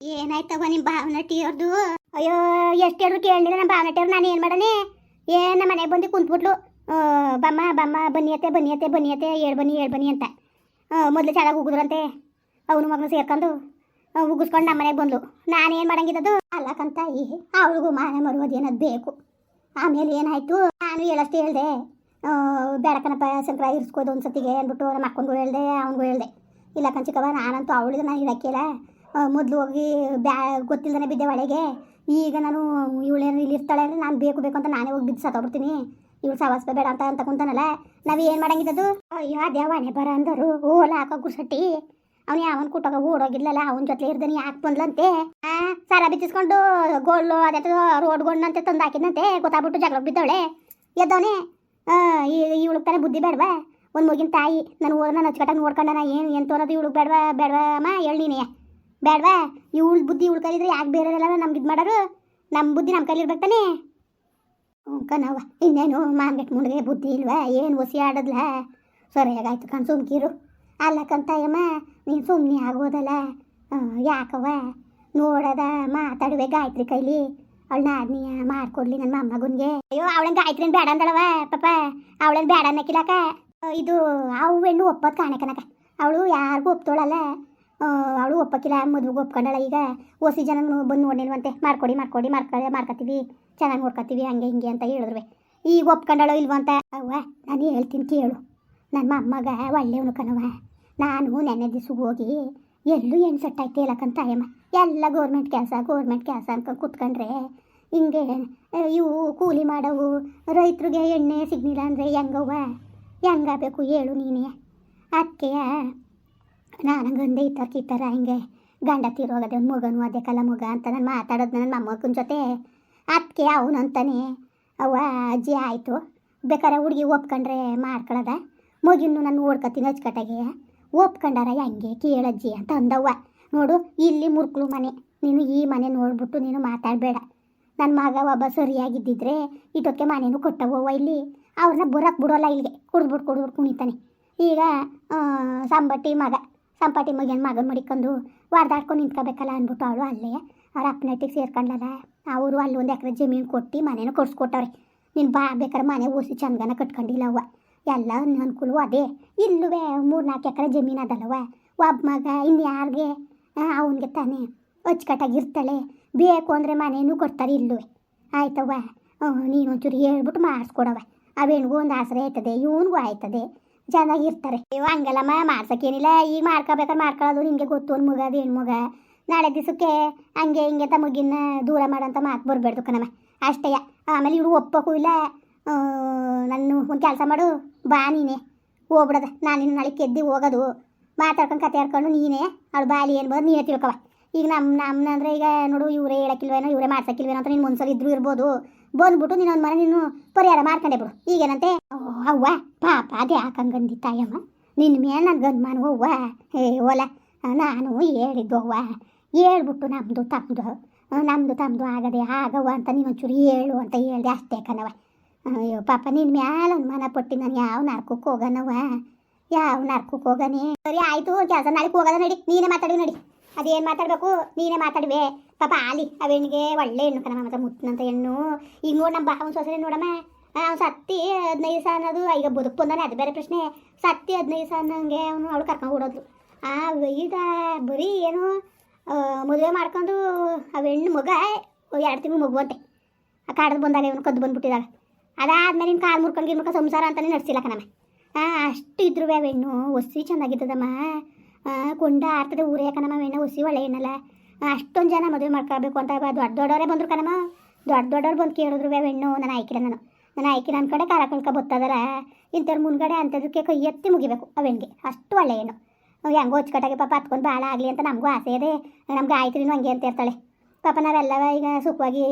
ಏನಾಯ್ತವ ನಿಮ್ಮ ಭಾವನಟಿ ಅವ್ರದ್ದು ಅಯ್ಯೋ, ಎಷ್ಟು ಹೇಳಿದ್ರು ಕೇಳಿಲ್ಲ ನಮ್ಮ ಭಾವನ ಟೀಯರ್ ನಾನು ಏನು ಮಾಡನೆ ಏ ನಮ್ಮ ಮನೆಗೆ ಬಂದು ಕುಂತ್ಬಿಟ್ಲು. ಬಮ್ಮ ಬಮ್ಮ ಬನ್ನಿಯತ್ತೆ ಬನ್ನಿಯತ್ತೆ ಬನ್ನಿಯತ್ತೆ ಏಳು ಬನ್ನಿ ಏಳು ಬನ್ನಿ ಅಂತ. ಮೊದಲು ಚೆನ್ನಾಗಿ ಹೋಗಿದ್ರಂತೆ. ಅವನು ಮಗನ ಸೇರ್ಕೊಂಡು ಉಗಿಸ್ಕೊಂಡು ನಮ್ಮ ಮನೆಗೆ ಬಂದ್ಲು. ನಾನೇನು ಮಾಡಂಗಿದ್ದದು ಅಲ್ಲಕ್ಕಂತ ಈ ಅವಳಿಗೂ ಮಾನ ಮರುವುದು ಏನದು ಬೇಕು. ಆಮೇಲೆ ಏನಾಯ್ತು? ನಾನು ಹೇಳಷ್ಟು ಹೇಳ್ದೆ. ಬೇಡಕನಪ್ಪ ಸಂಕ್ರ ಇರಿಸ್ಕೋದು ಒಂದು ಸತಿಗೆ ಅಂದ್ಬಿಟ್ಟು ನಮ್ಮ ಅಕ್ಕನಿಗೂ ಹೇಳ್ದೆ, ಅವನಿಗೂ ಹೇಳ್ದೆ. ಇಲ್ಲ ಕಂಚಿಕವ ನಾನಂತೂ ಅವಳಿಗೆ ನಾನು ಇರೋಕ್ಕಿಲ್ಲ ಮೊದಲು ಹೋಗಿ ಬ್ಯಾ ಗೊತ್ತಿಲ್ಲದೇ ಬಿದ್ದೆ ಒಳಗೆ. ಈಗ ನಾನು ಇವಳೇನು ಇಲ್ಲಿ ಇರ್ತಾಳೆ ಅಂದರೆ ನಾನು ಬೇಕು ಬೇಕು ಅಂತ ನಾನೇ ಹೋಗಿ ಬಿದ್ದು ಸತ್ತೋಗ್ಬಿಡ್ತೀನಿ. ಇವಳು ಸವಾಸ ಬೇಡ ಅಂತ ಅಂತ ಕುಂತಾನಲ್ಲ. ನಾವು ಏನು ಮಾಡಂಗಿದ್ದದು ಅಯ್ಯೋ ಅದೇ ಬರ ಅಂದರು ಓಲ ಹಾಕೋ ಗುಸಟ್ಟಿ ಅವ್ನು ಯಾವನ್ ಕುಟ್ಟೋಗ ಓಡೋಗಿರ್ಲಲ್ಲ ಅವನ ಜೊತೆ ಇರ್ದನಿ, ಯಾಕೆ ಬಂದ್ಲಂತೆ? ಆ, ಸರ ಬಿಚ್ಚಿಸ್ಕೊಂಡು ಗೋಲ್ಲು ಅದೇ ರೋಡ್ ಗೊಂಡಂತೆ, ತಂದು ಹಾಕಿದಂತೆ ಗೊತ್ತಾಗ್ಬಿಟ್ಟು ಜಗಳ ಬಿದ್ದವಳೆ. ಎದ್ದವನೇ ಇವಳು ತಾನೆ ಬುದ್ಧಿ ಬೇಡವಾ? ಒಂದು ಮಗಿನ ತಾಯಿ, ನಾನು ಓದ ನಾನು ಅಚ್ಚುಕಟ್ಟಾಗಿ ನೋಡ್ಕೊಂಡ ಏನು ಎಂತ ಅನ್ನೋದು ಬೇಡವಾ ಬೇಡವಾ ಅಮ್ಮ ಹೇಳಿ ಬೇಡವಾ? ಇವಳು ಬುದ್ಧಿ ಇವಳು ಕಲಿದ್ರೆ ಯಾಕೆ ಬೇರೆಲ್ಲ ನಮ್ಗೆ ಇದು ಮಾಡೋರು ನಮ್ಮ ಬುದ್ಧಿ ನಮ್ಮ ಕೈಲಿ ಬರ್ತಾನೆ ತಾನೇ ಕಣವ್ವ, ಇನ್ನೇನು ಮಾನ್ಗೆಟ್ ಮುಂದೆ ಬುದ್ಧಿ ಇಲ್ವಾ? ಏನು ಒಸಿ ಆಡದ್ಲ? ಸರಿಯಾಗಾಯ್ತು ಕಣ್ ಸುಮ್ಕಿರು ಅಲ್ಲ ಕಂತಾಯಮ್ಮ, ನೀನು ಸುಮ್ಮನೆ ಆಗೋದಲ್ಲ. ಯಾಕವ ಯಾಕವ್ವ? ನೋಡದ ಮಾತಾಡುವೆ ಗಾಯತ್ರಿ ಕೈಲಿ. ಅವಳು ನಾದ್ನಿಯ ಮಾಡ್ಕೊಡ್ಲಿ ನನ್ನ ಮೊಮ್ಮಗನ್ಗೆ ಅಯ್ಯೋ, ಅವಳನ್ ಗಾಯತ್ರಿನ ಬೇಡ ಅಂದಳವ ಪಾಪ. ಅವಳನ್ ಬೇಡ ಅನ್ನಕ್ಕಿಲ್ಲಕ ಇದು ಅವು ಹೆಣ್ಣು ಒಪ್ಪೋದು ಕಾಣಕನಕ ಅವಳು ಯಾರಿಗೂ ಒಪ್ತೋಳಲ್ಲ. ಅವಳು ಒಪ್ಪಕ್ಕಿಲ್ಲ ಮದುವೆಗೆ ಒಪ್ಕೊಂಡಳ ಈಗ. ಓಸಿ ಜನ ಬಂದು ನೋಡಿಲ್ವಂತೆ ಮಾಡ್ಕೊಡಿ ಮಾಡ್ಕೊಡಿ, ಮಾಡ್ಕ ಮಾಡ್ಕೊತೀವಿ ಚೆನ್ನಾಗಿ ನೋಡ್ಕೊತೀವಿ ಹಂಗೆ, ಹಿಂಗೆ ಅಂತ ಹೇಳಿದ್ರು ಈಗ ಒಪ್ಕೊಂಡಳೋ ಇಲ್ವಂತ ಅವ್ವ, ನಾನು ಹೇಳ್ತೀನಿ ಕೇಳು. ನನ್ನ ಮೊಮ್ಮಗ ಒಳ್ಳೆಯವನು ಕಣವ ನಾನು ನೆನ್ನೆ ದಿವ್ಸಕ್ಕೆ ಹೋಗಿ ಎಲ್ಲೂ ಏನು ಸೆಟ್ ಆಯ್ತು ಹೇಳಕ್ಕಂತ ಅಯ್ಯಮ್ಮ ಎಲ್ಲ ಗೌರ್ಮೆಂಟ್ ಕೆಲಸ ಗೌರ್ಮೆಂಟ್ ಕೆಲಸ ಅನ್ಕೊಂಡು ಕೂತ್ಕೊಂಡ್ರೆ ಹಿಂಗೆ ಇವು ಕೂಲಿ ಮಾಡವು, ರೈತರಿಗೆ ಎಣ್ಣೆ ಸಿಗ್ನಿಲ್ಲ ಅಂದರೆ ಹೆಂಗವ್ವ? ಹೆಂಗಾಗಬೇಕು ಹೇಳು ನೀನೇ. ಅದಕ್ಕೆ ನಾನು ಈ ಥರ ಈ ಥರ ಹಿಂಗೆ ಗಂಡ ತೀರೋಗದೆ ಒಂದು ಮಗನು ಅದೇ ಕಲ ಮಗ ಅಂತ ನಾನು ಮಾತಾಡೋದು ನನ್ನ ಮೊಮ್ಮಗನ ಜೊತೆ. ಅದಕ್ಕೆ ಅಂತಾನೆ, ಅವ್ವ, ಅಜ್ಜಿ ಆಯಿತು. ಬೇಕಾರೆ ಹುಡುಗಿ ಒಪ್ಕೊಂಡ್ರೆ ಮಾಡ್ಕೊಳ್ಳೋದ ಮಗಿನೂ ನಾನು ಓಡ್ಕೊತೀನಿ ಅಚ್ಚುಕಟ್ಟಾಗೆ ಒಪ್ಕೊಂಡಾರ, ಹೆಂಗೆ ಕೇಳಜ್ಜಿ ಅಂತ ಅಂದವ್ವ. ನೋಡು, ಇಲ್ಲಿ ಮುರ್ಕಳು ಮನೆ. ನೀನು ಈ ಮನೆ ನೋಡ್ಬಿಟ್ಟು ನೀನು ಮಾತಾಡಬೇಡ. ನನ್ನ ಮಗ ಒಬ್ಬ ಸರಿಯಾಗಿದ್ದಿದ್ರೆ ಇಟೊಕ್ಕೆ ಮನೇನು ಕೊಟ್ಟವವ್ವ ಇಲ್ಲಿ. ಅವ್ರನ್ನ ಬರೋಕ್ಕೆ ಬಿಡೋಲ್ಲ ಇಲ್ಲಿಗೆ ಕುಡ್ಬಿಟ್ಟು ಕುಡ್ಬಿಟ್ಟು ಕುಣಿತಾನೆ. ಈಗ ಸಂಬಟ್ಟಿ ಮಗ. ಸಂಪಾಟಿ ಮಗನ ಮಗನ ಮಡಿಕೊಂಡು ವಾರ್ದಾಡ್ಕೊಂಡು ನಿಂತ್ಕೋಬೇಕಲ್ಲ ಅಂದ್ಬಿಟ್ಟು ಅವಳು ಅಲ್ಲೇ. ಅವ್ರ ಅಪ್ಪನಟ್ಟಿಗೆ ಸೇರ್ಕೊಂಡಲ್ಲ ಅವರು ಅಲ್ಲಿ ಒಂದು ಎಕರೆ ಜಮೀನು ಕೊಟ್ಟು ಮನೇನ ಕೊಡ್ಸ್ಕೊಟ್ಟವ್ರೆ. ನೀನು ಬಾ ಬೇಕಾದ್ರೆ ಮನೆ ಓಸಿ ಚಂದನ ಕಟ್ಕೊಂಡಿಲ್ಲ ಅವ್ವ. ಎಲ್ಲ ಅನುಕೂಲವೂ ಅದೇ. ಇಲ್ಲವೇ ಮೂರು ನಾಲ್ಕು ಎಕರೆ ಜಮೀನು ಅದಲ್ಲವ ಒಬ್ಬ ಮಗ ಇನ್ನು ಯಾರಿಗೆ? ಅವನಿಗೆ ತಾನೇ. ಅಚ್ಚುಕಟ್ಟಾಗಿ ಇರ್ತಾಳೆ. ಬೇಕು ಅಂದರೆ ಮನೇನೂ ಕೊಡ್ತಾರೆ ಇಲ್ಲವೇ. ಆಯ್ತವ್ವ. ನೀನು ಒಂಚೂರು ಹೇಳ್ಬಿಟ್ಟು ಮಾಡಿಸ್ಕೊಡವ ಅವೇನಿಗೂ ಒಂದು ಆಸರೆ ಆಯ್ತದೆ ಇವನಿಗೂ ಆಯ್ತದೆ. ಚೆನ್ನಾಗಿರ್ತಾರೆ ಅಯ್ಯೋ ಹಂಗಲ್ಲಮ್ಮ ಮಾಡ್ಸಕ್ಕೇನಿಲ್ಲ. ಈಗ ಮಾಡ್ಕೋಬೇಕಾದ್ರೆ ಮಾಡ್ಕೊಳ್ಳೋದು. ನಿಮಗೆ ಗೊತ್ತು ಒಂದು ಮಗ ಅದು ಹೆಣ್ಮಗ ನಾಳೆ ದಿವಸಕ್ಕೆ ಹಂಗೆ ಹಿಂಗೆ ಅಂತ ಮಗಿನ ದೂರ ಮಾಡೋಂಥ ಮಾತು ಬರಬೇಡ್ದು ಕಣಮ್ಮ. ಅಷ್ಟೇ. ಆಮೇಲೆ ಇವ್ರು ಒಪ್ಪಕ್ಕೂ ಇಲ್ಲ. ನಾನು ಒಂದು ಕೆಲಸ ಮಾಡು. ಬಾ ನೀನೆ. ಹೋಗ್ಬಿಡದ. ನಾನು ನಾಳೆ ಕೆದ್ದಿ ಹೋಗೋದು. ಮಾತಾಡ್ಕೊಂಡು ಕತೆ ಆಡ್ಕೊಂಡು ನೀನೇ. ಅವಳು ಬಾಲಿ ಏನು ಬಂದು ನೀನೇ ತಿಳ್ಕೊವ ಈಗ ನಮ್ಮ ನಮ್ಮನ್ನ ಅಂದರೆ ಈಗ ನೋಡು, ಇವರೇ ಹೇಳಕ್ಕಿಲ್ವೇನೋ, ಇವರೇ ಮಾಡ್ಸಕ್ಕಿಲ್ವೇನೋ ಅಂತ ನೀನು ಮುನ್ಸಲ್ ಇದ್ರೂ ಇರ್ಬೋದು. ಬಂದ್ಬಿಟ್ಟು ನೀನು ಒಂದು ಮನೆ ನೀನು ಪರಿಹಾರ ಮಾಡ್ಕೊಂಡೆ ಬಿಡು. ಈಗೇನಂತೆ? ಅವ್ವ, ಪಾಪ, ಅದೇ ಹಾಕಂಗಂದಿ ತಾಯಮ್ಮ. ನಿನ್ನ ಮೇಲೆ ನನ್ನ ಗನ್ಮಾನ ಅವ್ವ. ಹೇ ಓಲ ನಾನು ಹೇಳಿದ್ದು ಅವ್ವ. ಹೇಳ್ಬಿಟ್ಟು ನಮ್ಮದು ತಮ್ಮದು ನಮ್ಮದು ತಮ್ಮದು ಆಗದೆ ಆಗವ ಅಂತ ನೀನು ಒಂಚೂರು ಹೇಳು ಅಂತ ಹೇಳಿದೆ ಅಷ್ಟೇ ಕಣವ ಅಯ್ಯೋ, ಪಾಪ ನಿನ್ನ ಮ್ಯಾಲ ಒಂದು ಮನ ಪಟ್ಟಿ ನಾನು ಯಾವ ನರ್ಕಕ್ಕೆ ಹೋಗನವ ಯಾವ ನರ್ಕಕ್ಕೆ ಹೋಗನೇ? ಸರಿ, ಆಯಿತು, ಕೆಲಸ ನಾಳೆಗೆ ಹೋಗೋದ ನಡಿ. ನೀನೇ ಮಾತಾಡಿ ನಡಿ. ಅದೇನು ಮಾತಾಡಬೇಕು? ನೀನೇ ಮಾತಾಡುವೆ. ಪಾಪ ಆಲಿ ಅವೇನಿಗೆ ಒಳ್ಳೆ ಹೆಣ್ಣು ಕಣಮ್ಮ, ಮತ್ತೆ ಮುತ್ತಿನಂತ ಹೆಣ್ಣು. ಈಗ ನೋಡಿ ನಮ್ಮ ಭಾವನ ಸೊಸೆ ನೋಡಮ್ಮ. ಅವ್ನು ಸತ್ತಿ ಹದಿನೈದು ಸಾವಿರ ಅನ್ನೋದು, ಈಗ ಬದುಕು ಬಂದಾನೆ ಅದು ಬೇರೆ ಪ್ರಶ್ನೆ. ಸತ್ತಿ ಹದಿನೈದು ಸಾವಿರ ಅನ್ನೋಂಗೆ ಅವನು ಅವಳು ಕರ್ಕೊಂಡು ಓಡೋದು ಆ ಈಗ ಬರೀ ಏನು ಮದುವೆ ಮಾಡ್ಕೊಂಡು ಆ ಹೆಣ್ಣು ಮಗ, ಎರಡು ತಿಂಗಳು ಮಗು ಅಂತೆ ಆ ಕಾಡದು ಬಂದಾಗ ಇವನು ಕದ್ದು ಬಂದ್ಬಿಟ್ಟಿದಾಗ ಅದಾದ್ಮೇಲೆ ಇನ್ನು ಕಾಲು ಮುರ್ಕೊಂಡು ಇರ್ಮಕ ಸಂಸಾರ ಅಂತಲೇ ನಡೆಸಿಲ್ಲ ಕಣಮ್ಮ. ಹಾಂ ಅಷ್ಟು ಇದ್ರು ಹೆಣ್ಣು ಒಸಿ ಚೆನ್ನಾಗಿದ್ದದಮ್ಮ. ಕೊಂಡ ಆರ್ತದೆ ಊರ ಯಾಕನಮ್ಮ ಹೆಣ್ಣು ಉಸಿ ಒಳ್ಳೆ ಹೆಣ್ಣಲ್ಲ. ಅಷ್ಟೊಂದು ಜನ ಮದುವೆ ಮಾಡ್ಕೋಬೇಕು ಅಂತ ದೊಡ್ಡ ದೊಡ್ಡವರೇ ಬಂದರು ಕಣಮ್ಮ. ದೊಡ್ಡ ದೊಡ್ಡವ್ರು ಬಂದು ಕೇಳಿದ್ರು ಹೆಣ್ಣು, ನಾನು ಆಯ್ಕಿಲ್ಲ ನಾನು. ನಾನು ಆಯ್ಕೆ ನನ್ನ ಕಡೆ ಕಾಲ ಕಳ್ಕೊ ಬತ್ತದರ. ಇಂಥವ್ರ ಮುಂದ್ಗಡೆ ಅಂಥದಕ್ಕೆ ಕೈ ಎತ್ತಿ ಮುಗಿಬೇಕು ಅವೆಣ್ಗೆ ಅಷ್ಟು ಒಳ್ಳೆ ಹೆಣ್ಣು. ಹೆಂಗೋ ಅಚ್ಚುಕಟ್ಟಾಗಿ ಪಾಪ ಹತ್ಕೊಂಡು ಭಾಳ ಆಗಲಿ ಅಂತ ನಮಗೂ ಆಸೆ ಇದೆ. ನಮ್ಗೆ ಆಯ್ತು ಹಂಗೆ ಅಂತ ಇರ್ತಾಳೆ. ಪಾಪ ನಾವೆಲ್ಲವ ಈಗ ಸುಖವಾಗಿ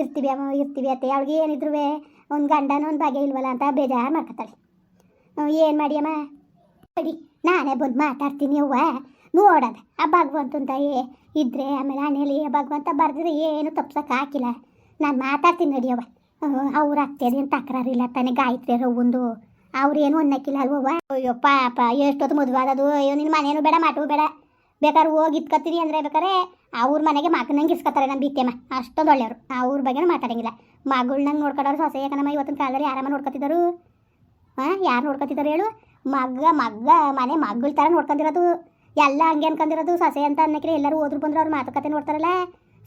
ಇರ್ತೀವಿ ಅಮ್ಮ ಇರ್ತೀವಿ ಅತ್ತೆ. ಅವಳಿಗೆ ಏನಿದ್ರು ಒಂದು ಗಂಡನ ಒಂದು ಬಗೆ ಇಲ್ವಲ್ಲ ಅಂತ ಬೇಜಾರು ಮಾಡ್ಕೊತಾಳೆ. ಏನು ಮಾಡಿ ಅಮ್ಮ? ನಾನೇ ಬಂದು ಮಾತಾಡ್ತೀನಿ ಅವ್ವ. ನೋಡೋದು, ಆ ಭಗವಂತನ ಏ, ಇದ್ರೆ ಆಮೇಲೆ ಹಣೆಯಲ್ಲಿ ಭಗವಂತ ಬರೆದ್ರೆ ಏನು ತಪ್ಸಕ್ಕೆ ಹಾಕಿಲ್ಲ. ನಾನು ಮಾತಾಡ್ತೀನಿ ನಡಿಯವ್ವ ಅವ್ರ ಅತ್ತೆದೇನು ತಕರಾರಿಲ್ಲ ತಾನೇ ಗಾಯತ್ರಿ ರವ್ವಂದು ಅವ್ರೇನು ಅನ್ನಕ್ಕಿಲ್ಲ ಅಲ್ವವ್ವ? ಅಯ್ಯೋ, ಪಾಪ, ಎಷ್ಟೊತ್ತು ಮದುವೆ ಆದದು ಅಯ್ಯೋ ನಿನ್ನ ಮನೇನು ಬೇಡ ಮಾಟು ಬೇಡ. ಬೇಕಾದ್ರೆ ಹೋಗಿ ಇತ್ಕೊತೀನಿ ಅಂದರೆ ಬೇಕಾದ್ರೆ ಅವ್ರ ಮನೆಗೆ ಮಗನಂಗೆ ಇಸ್ಕೊತಾರೆ ನಮ್ಮ ಬಿತ್ತೆಮ್ಮ ಅಷ್ಟೊಂದು ಒಳ್ಳೆಯವರು. ಅವ್ರ ಬಗ್ಗೆ ಮಾತಾಡಂಗಿಲ್ಲ. ಮಗಳನ್ನಂಗೆ ನೋಡ್ಕೊಡೋರು ಸೊಸೆ ಕಣಮ್ಮ ಇವತ್ತಿನ ಕಾಲದಲ್ಲಿ ಯಾರಮ್ಮ ನೋಡ್ಕೊತಿದ್ದರು ಹಾಂ, ಯಾರು ನೋಡ್ಕೊತಿದ್ದಾರೆ ಹೇಳು? ಮಗ ಮಗ ಮನೆ ಮಗ್ಗಳ ಥರ ನೋಡ್ಕೊಂಡಿರೋದು ಎಲ್ಲ ಹಂಗೆ ಅನ್ಕೊಂಡಿರೋದು ಸೊಸೆ ಅಂತ ಅನ್ನಕ್ರೆ ಎಲ್ಲರೂ ಹೋದ್ರು ಬಂದ್ರು ಅವ್ರ ಮಾತುಕತೆ ನೋಡ್ತಾರಲ್ಲ.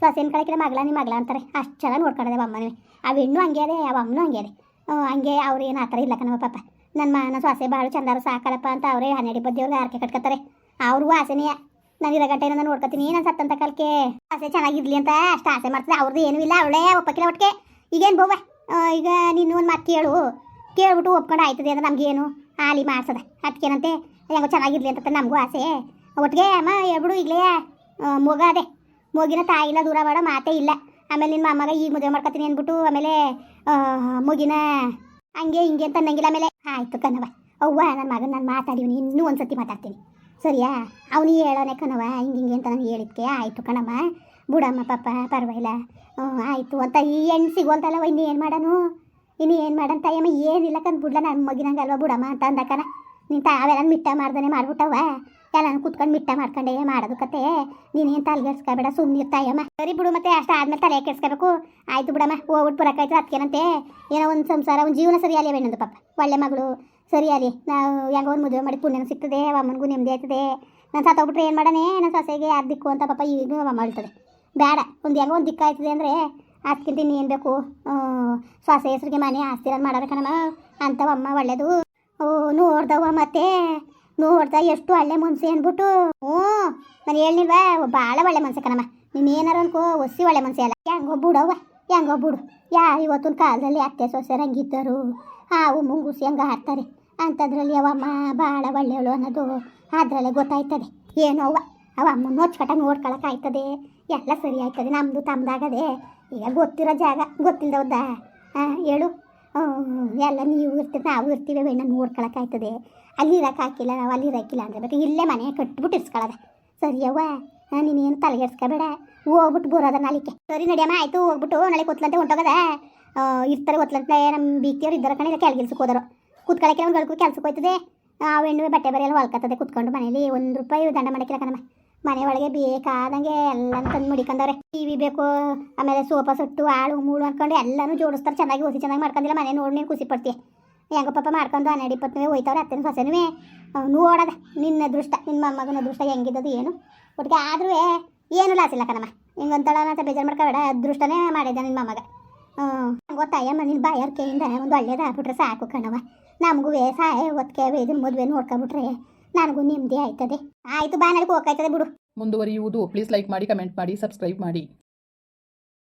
ಸೊಸೆನ ಕಳಕಿರ ಮಗಳ ನಿಮ್ಮ ಮಗಳ ಅಂತಾರೆ. ಅಷ್ಟು ಚೆನ್ನಾಗಿ ನೋಡ್ಕೊಂಡಿದೆ ಅಮ್ಮನೇ ಅವ ಹೆಣ್ಣು ಹಂಗೆ ಅದೇ, ಅವ ಅಮ್ಮನೂ ಹಂಗೆ ಅದೇ. ಹಂಗೆ ಅವ್ರು ಏನು ಆ ಥರ ಇಲ್ಲ ಕಣವ ಪಾಪ. ನನ್ನ ಮನ ಸೊಸೆ ಭಾಳ ಚಂದಾರು ಸಾಕಲಪ್ಪ ಅಂತ ಅವರೇ ಹನ್ನೆರಡು ಬದ್ದಿಯವ್ರಿಗೆ ಆರ್ಕೆ ಕಟ್ಕೊತಾರೆ ಅವ್ರಿಗೂ ಆಸೆನೇ. ನಾನು ಇರೋ ಗಂಟೆ ನಾನು ನೋಡ್ಕೊತೀನಿ ನಾನು ಸತ್ತಂತ ಕಾಲಕ್ಕೆ. ಆಸೆ ಚೆನ್ನಾಗಿರ್ಲಿ ಅಂತ ಅಷ್ಟು ಆಸೆ ಮಾಡ್ತಾರೆ ಅವ್ರದ್ದು ಏನೂ ಇಲ್ಲ. ಅವಳೇ ಒಪ್ಪಕ್ಕಿಲ್ಲ ಒಟ್ಟಿಗೆ ಈಗೇನು ಬೋವ ಈಗ ನೀನು ಒಂದು ಮಾತು ಕೇಳು. ಕೇಳ್ಬಿಟ್ಟು ಒಪ್ಕೊಂಡು ಆಯ್ತದೆ ಅಂದ್ರೆ ನಮಗೇನು? ಹಾಲಿ ಮಾಡ್ಸದ. ಅದಕ್ಕೇನಂತೆ, ಹೆಂಗೋ ಚೆನ್ನಾಗಿರ್ಲಿ ಅಂತ ನಮಗೂ ಆಸೆ. ಒಟ್ಟಿಗೆ ಅಮ್ಮ, ಹೇಳ್ಬಿಡು ಈಗಲೇ ಮಗ ಅದೇ. ಮಗಿನ ತಾಯಿಲ್ಲ ದೂರ ಮಾಡೋ ಮಾತೇ ಇಲ್ಲ. ಆಮೇಲೆ ನಿನ್ನ ಅಮ್ಮಗ ಈಗ ಮದುವೆ ಮಾಡ್ಕೊತೀನಿ ಅಂದ್ಬಿಟ್ಟು, ಆಮೇಲೆ ಮಗಿನ ಹಂಗೆ ಹಿಂಗೆ ಅಂತ ಅನ್ನಂಗಿಲ್ಲ ಆಮೇಲೆ. ಆಯಿತು ಕಣವ ಅವ್ವ ನನ್ನ ಮಗನ, ನಾನು ಮಾತಾಡಿವ್ನಿ ಇನ್ನೂ ಒಂದ್ಸತಿ ಮಾತಾಡ್ತೀನಿ. ಸರಿಯಾ? ಅವನು ಹೇಳೋನೆ ಕಣವ ಹಿಂಗೆ ಹಿಂಗೆ ಅಂತ ನಾನು ಹೇಳಿದ್ಕೆ. ಆಯಿತು ಕಣಮ್ಮ. ಬುಡಮ್ಮ ಪಾಪ, ಪರವಾಗಿಲ್ಲ. ಆಯಿತು ಅಂತ ಈ ಹೆಣ್ಣು ಸಿಗುವಂತಲ್ಲ ಇನ್ನೇನು ಮಾಡೋನು? ಇನ್ನು ಏನು ಮಾಡಂತ ತಾಯಮ್ಮ ಏನಿಲ್ಲ ಕಂದು ಬಿಡ್ಲ ನನ್ನ ಮಗಿನಂಗೆ ಅಲ್ವಾ ಬಿಡಮ್ಮ ಅಂತ ಅಂದಕ್ಕನ ನೀನು ತಾವೆಲ್ಲ ಮಿಟ್ಟ ಮಾಡ್ದಾನೆ ಮಾಡ್ಬಿಟ್ಟವ ಎಲ್ಲಾನು ಕುತ್ಕೊಂಡು ಮಿಟ್ಟ ಮಾಡ್ಕೊಂಡೆ ಮಾಡೋದು ಕತೆ. ನೀನೇನು ತಲೆಗೆಡ್ಸ್ಕೊಬೇಡ ಸುಮ್ಮನೆ ತಾಯಮ್ಮ ಸರಿ ಬಿಡು ಮತ್ತೆ, ಅಷ್ಟು ಆದ್ಮೇಲೆ ತಲೆ ಕೆಡ್ಸ್ಕೋಬೇಕು. ಆಯ್ತು ಬಿಡಮ್ಮ ಹೋಗ್ಬಿಟ್ಟು ಬರೋಕ್ಕಾಯ್ತು ಅದಕ್ಕೇನಂತೆ ಏನೋ ಒಂದು ಸಂಸಾರ, ಒಂದು ಜೀವನ ಸರಿ ಅಲ್ಲಿ ಬೇಣದು ಪಾಪ. ಒಳ್ಳೆ ಮಗಳು ಸರಿ ಅಲ್ಲಿ ನಾವು ಹೆಂಗೋ ಒಂದು ಮದುವೆ ಮಾಡಿ ಪುಣ್ಯನೂ ಸಿಗ್ತದೆ ಅಮ್ಮನಿಗೂ ನೆಮ್ಮದಿ ಆಯ್ತದೆ. ನಾನು ಸತ್ತೋಗ್ಬಿಟ್ರೆ ಏನು ಮಾಡೋಣ ನನ್ನ ಸೊಸೆಗೆ ಯಾರು ದಿಕ್ಕು ಅಂತ ಪಾಪ ಈಗ ಹೇಳ್ತದೆ ಬೇಡ ಒಂದು ಹೆಂಗೋ ಒಂದು ದಿಕ್ಕಾಯ್ತದೆ ಅಂದರೆ ಅದಕ್ಕಿಂತ ಏನು ಬೇಕು? ಸೊಸೆ ಹೆಸ್ರಿಗೆ ಮನೆ ಆಸ್ತಿರ ಮಾಡೋದ ಕಣಮ್ಮ. ಅಂಥವಮ್ಮ ಒಳ್ಳೇದು. ಓ ನೋಡ್ದವ ಮತ್ತೆ. ನೋಡ್ದ ಎಷ್ಟು ಒಳ್ಳೆ ಮನ್ಸು ಅಂದ್ಬಿಟ್ಟು. ಹ್ಞೂ, ನಾನು ಹೇಳಿಲ್ವಾ ಭಾಳ ಒಳ್ಳೆ ಮನ್ಸೆ ಕಣಮ್ಮ. ನೀನು ಏನಾರು ಅನ್ಕೋ, ಒಸಿ ಒಳ್ಳೆ ಮನ್ಸೆ ಅಲ್ಲ. ಹೆಂಗೋ ಬಿಡವ್ವ ಹೆಂಗೋ ಬಿಡು ಯಾ, ಇವತ್ತಿನ ಕಾಲದಲ್ಲಿ ಅತ್ತೆ ಸೊಸೆ ಹಂಗಿದ್ದರು ಹಾವು ಮುಂಗುಸಿ ಹಂಗೆ ಆಡ್ತಾರೆ ಅಂಥದ್ರಲ್ಲಿ ಅವಮ್ಮ ಭಾಳ ಒಳ್ಳೆಯವಳು ಅನ್ನೋದು ಅದರಲ್ಲೇ ಗೊತ್ತಾಯ್ತದೆ. ಏನೋ ಅವ್ವ? ಅವ ಅಮ್ಮನ ನೋಚ್ಕಟ ನೋಡ್ಕೊಳಕ್ ಆಯ್ತದೆ. ಎಲ್ಲ ಸರಿ ಆಯ್ತದೆ ನಮ್ಮದು ತಮ್ಮದಾಗದೆ ಈಗ ಗೊತ್ತಿರೋ ಜಾಗ ಗೊತ್ತಿಲ್ಲದವ್ದ ಹಾಂ ಹೇಳು. ಎಲ್ಲ ನೀವು ಇರ್ತೀರಿ, ನಾವು ಇರ್ತೀವಿ ಬೇಡ ನೋಡ್ಕೊಳಕ್ಕಾಯ್ತದೆ ಅಲ್ಲಿ ಇರಕ್ಕೆ ಹಾಕಿಲ್ಲ, ನಾವು ಅಲ್ಲಿ ಇರಕ್ಕಿಲ್ಲ ಅಂದ್ರೆ ಬೇಕು ಇಲ್ಲೇ ಮನೆ ಕಟ್ಬಿಟ್ಟು ಇರ್ಸ್ಕೊಳ್ಳೋದ ಸರಿಯವ್ವ ನೀನೇನು ತಲೆಗೆಡ್ಸ್ಕೊಬೇಡ ಹೋಗ್ಬಿಟ್ಟು ಬರೋದ ನಾಲಿಕೆ ಸರಿ ನಡಿಯಮ್ಮ, ಆಯಿತು, ಹೋಗ್ಬಿಟ್ಟು ನಾಳೆ ಕೂತ್ಲಂತೆ ಹೊಂಟೋಗದ. ಇರ್ತಾರೆ ಒತ್ಲಂತೆ ನಮ್ಮ ಬೀತಿಯವ್ರು ಇದ್ದಾರೆ ಕಣ ಇಲ್ಲ ಕೆಳಗಿಲ್ಸಕ್ಕೆ ಹೋದರು. ಕೂತ್ಕೊಳ್ಳೋಕೆ ಒಂದು ಗಳಿಗೂ ಕೆಲ್ಸಕ್ಕೆ ಹೋಯ್ತದೆ. ಆ ಹೆಣ್ಣು ಬಟ್ಟೆ ಬರೆಯಲ್ಲ ಹೊಲ್ಕತ್ತದೆ, ಕುತ್ಕೊಂಡು ಮನೇಲಿ. ಒಂದು ರೂಪಾಯಿ ದಂಡ ಮಾಡಕ್ಕಿಲ್ಲ ಕಣಮ್ಮ. ಮನೆ ಒಳಗೆ ಬೇಕಾದಂಗೆ ಎಲ್ಲಾನು ತಂದು ಮುಡಿಕೊಂಡವ್ರೆ ಟಿ ವಿ ಬೇಕು, ಆಮೇಲೆ ಸೋಫಾ ಸೆಟ್ಟು, ಆಳು, ಮೂಳು ಅನ್ಕೊಂಡು ಎಲ್ಲನೂ ಜೋಡಿಸ್ತಾರೆ. ಚೆನ್ನಾಗಿ ಓಸಿ ಚೆನ್ನಾಗಿ ಮಾಡ್ಕೊಂಡಿಲ್ಲ, ಮನೆ ನೋಡಿ ನೀನು ಖುಷಿ ಪಡ್ತೀಯ. ಹೆಂಗೋ ಪಾಪ ಮಾಡ್ಕೊಂಡು ಹನ್ನೆರಡು ಇಪ್ಪತ್ತನೇ ಹೋಯ್ತವ್ರೆ, ಅತ್ತನ ಸೊಸೆನೂ. ಓಡದ, ನಿನ್ನ ಅದೃಷ್ಟ ನಿನ್ನ ಮೊಮ್ಮಗನ ಅದೃಷ್ಟ ಹೆಂಗಿದ್ದದು ಏನು? ಒಟ್ಟಿಗೆ ಆದ್ರೂ ಏನು ಲಾಸ್ ಇಲ್ಲ ಕಣಮ್ಮ. ಹಿಂಗಂತಳ ಅಂತ ಬೇಜಾರು ಮಾಡ್ಕೋಬೇಡ, ಅದೃಷ್ಟನೇ ಮಾಡಿದ್ದೆ ನಿನ್ನ ಮೊಮ್ಮಗ. ಹ್ಞೂ ಗೊತ್ತಾಯಮ್ಮ ನಿನ್ನ ಬಾಯರ್ಕೆಯಿಂದ ಒಂದು ಒಳ್ಳೇದಾಗ್ಬಿಟ್ರೆ ಸಾಕು ಕಣವ ನಮಗೂ ಸಾಯ ಒತ್ತಿಗೆ ಇದನ್ನ ಮದುವೆ ನೋಡ್ಕೊಬಿಟ್ರೆ ನನಗೂ ನೆಮ್ಮದಿ ಆಯ್ತದೆ. ಆಯ್ತು, ಬಾ ನನಗೆ ಹೋಗ್ತಾಯ್ತದೆ ಬಿಡು. ಮುಂದುವರಿಯುವುದು. ಪ್ಲೀಸ್ ಲೈಕ್ ಮಾಡಿ ಕಮೆಂಟ್ ಮಾಡಿ ಸಬ್ಸ್ಕ್ರೈಬ್ ಮಾಡಿ.